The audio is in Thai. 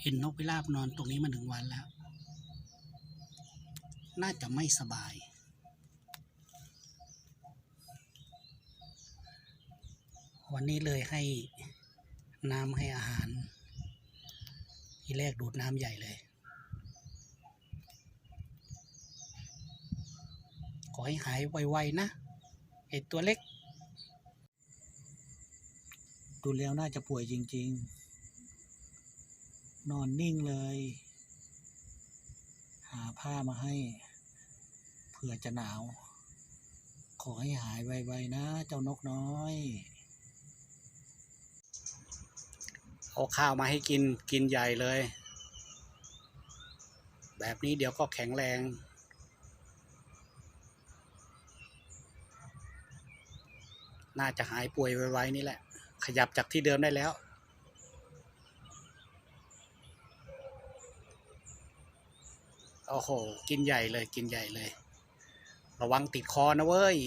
เห็นนกพิราบนอนตรงนี้มาหนึ่งวันแล้ว น่าจะไม่สบาย วันนี้เลยให้น้ำให้อาหาร ทีแรกดูดน้ำใหญ่เลย ขอให้หายไวๆนะไอตัวเล็ก ดูแล้วน่าจะป่วยจริง ๆ นอนนิ่งเลย หาผ้ามาให้ เผื่อจะหนาว ขอให้หายไวๆนะ เจ้านกน้อย เอาข้าวมาให้กินกินใหญ่เลย แบบนี้เดี๋ยวก็แข็งแรง น่าจะหายป่วยไวๆนี่แหละ ขยับจากที่เดิมได้แล้ว โอ้โห กินใหญ่เลย กินใหญ่เลย ระวังติดคอนะเว้ย